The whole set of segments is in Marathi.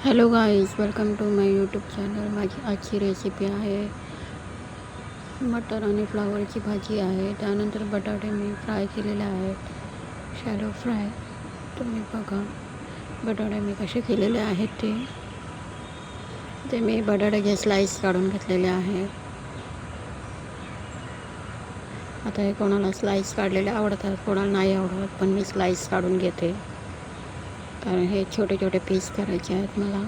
Hello guys welcome to my YouTube channel माझी आजची रेसिपी आहे मटर आणि फ्लावरची भाजी आहे. त्यानंतर बटाटे मी फ्राय केलेले आहेत. शॅलो फ्राय तुम्ही बघा बटाटे मी कसे केलेले आहेत ते. ते मी बटाट्याचे स्लाईस काढून घेतलेले आहेत आता हे कोणाला स्लाईस काढलेले आवडतात कोणाला नाही आवडत पण मी स्लाईस काढून घेते. कारण हे छोटे छोटे पीस करायचे आहेत मला.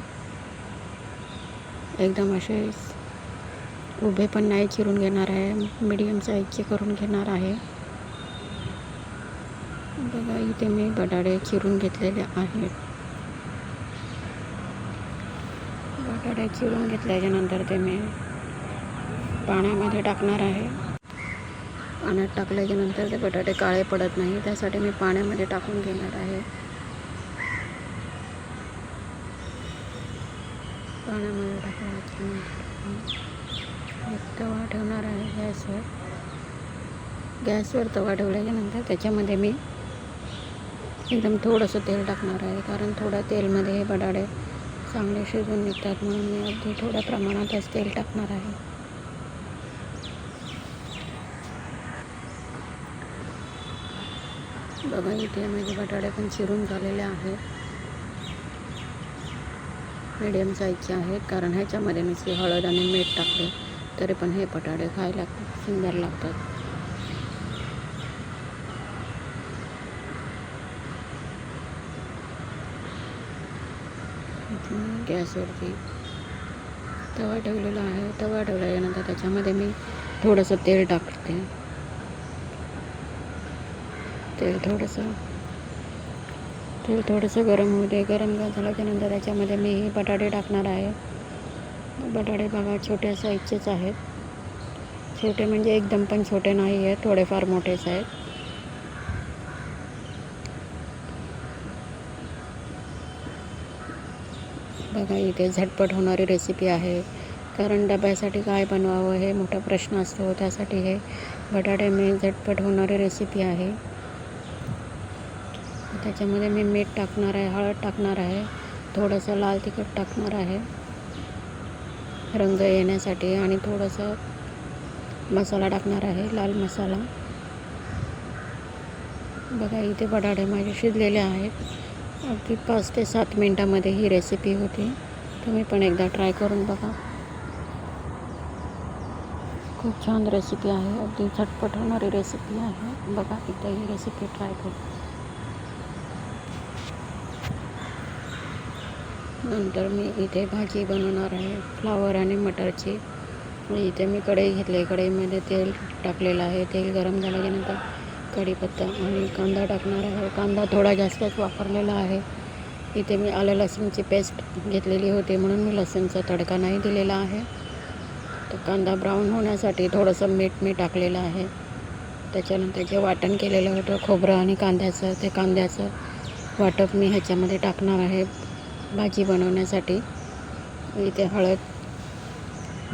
एकदम असे उभे पण नाही चिरून घेणार आहे. मीडियम साईजचे करून घेणार आहे. बघा इथे मी बटाटे चिरून घेतलेले आहेत. बटाटे चिरून घेतल्याच्यानंतर ते मी पाण्यामध्ये टाकणार आहे. पाण्यात टाकल्याच्यानंतर ते बटाटे काळे पडत नाही त्यासाठी मी पाण्यामध्ये टाकून घेणार आहे. पाण्यामध्ये टाकल्याच्यानंतर एक तवा ठेवणार आहे गॅसवर. गॅसवर तवा ठेवल्याच्यानंतर त्याच्यामध्ये मी एकदम थोडंसं तेल टाकणार आहे कारण थोडं तेलमध्ये हे बटाटे चांगले शिजून निघतात म्हणून मी अगदी थोड्या प्रमाणातच तेल टाकणार आहे. बघा इथे माझे बटाटे पण चिरून झालेले आहेत. मीडियम साईजचे आहेत. कारण ह्याच्यामध्ये नुसती हळद आणि मीठ टाकले. तरी पण हे बटाटे खायला खूप सुंदर लागतात. गॅसवरती तवा ठेवलेला आहे. तवा ठेवल्यानंतर त्याच्यामध्ये मी थोडंसं तेल टाकते. तेल थोडंसं तेल थोडंसं गरम होऊ दे. गरम झालं त्यानंतर त्याच्यामध्ये मी बटाटे टाकणार आहे. बटाटे बघा छोट्या साईजचेच आहेत. छोटे म्हणजे एकदम पण छोटे नाही आहेत थोडेफार मोठेच आहेत. बघा इथे झटपट होणारी रेसिपी आहे. कारण डब्यासाठी काय बनवावं हे मोठा प्रश्न असतो. त्यासाठी हे बटाटे मी झटपट होणारी रेसिपी आहे. त्याच्यामध्ये मी मीठ टाकणार आहे हळद टाकणार आहे थोडंसं लाल तिखट टाकणार आहे. रंग येण्यासाठी आणि थोडंसं मसाला टाकणार आहे लाल मसाला. बघा इथे बटाटे माझे शिजलेले आहेत. अगदी पाच ते सात मिनटामध्ये ही रेसिपी होती. तुम्ही पण एकदा ट्राय करून बघा. खूप छान रेसिपी आहे. अगदी झटपट होणारी रेसिपी आहे. बघा एकदा ही रेसिपी ट्राय करू नंतर मी इथे भाजी बनवणार आहे फ्लावर आणि मटरची. इथे मी कढई घेतली कढईमध्ये तेल टाकलेलं आहे. तेल गरम झाल्याच्यानंतर कढीपत्ता आणि कांदा टाकणार आहे. कांदा थोडा जास्तच वापरलेला आहे. इथे मी आलं लसूणची पेस्ट घेतलेली होती म्हणून मी लसूणचा तडका नाही दिलेला आहे. तर कांदा ब्राऊन होण्यासाठी थोडंसं मीठ मी टाकलेलं आहे. त्याच्यानंतर जे वाटण केलेलं होतं खोबरं आणि कांद्याचं ते कांद्याचं वाटप मी ह्याच्यामध्ये टाकणार आहे. भाजी बनवण्यासाठी. इथे हळद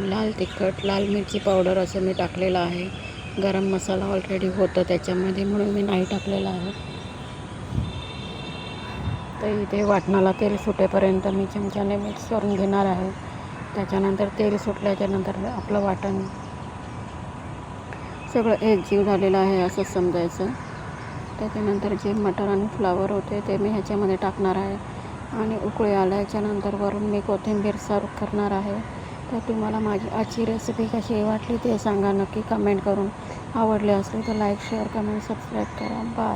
लाल तिखट लाल मिरची पावडर असं मी टाकलेलं आहे. गरम मसाला ऑलरेडी होतं त्याच्यामध्ये म्हणून मी नाही टाकलेला आहे. तर इथे वाटणाला तेल सुटेपर्यंत मी चमच्याने मिक्स करून घेणार आहे. त्याच्यानंतर तेल सुटल्याच्यानंतर आपलं वाटण सगळं एकजीव झालेलं आहे असं समजायचं. त्याच्यानंतर जे मटर आणि फ्लावर होते ते मी ह्याच्यामध्ये टाकणार आहे. आणि उकळी आल्याच्यानंतर वरून मी कोथिंबीर सर्व करणार आहे. तर तुम्हाला माझी आजची रेसिपी कशी वाटली ते सांगा नक्की कमेंट करून. आवडले असले तर लाईक शेअर कमेंट सबस्क्राईब करा. बाय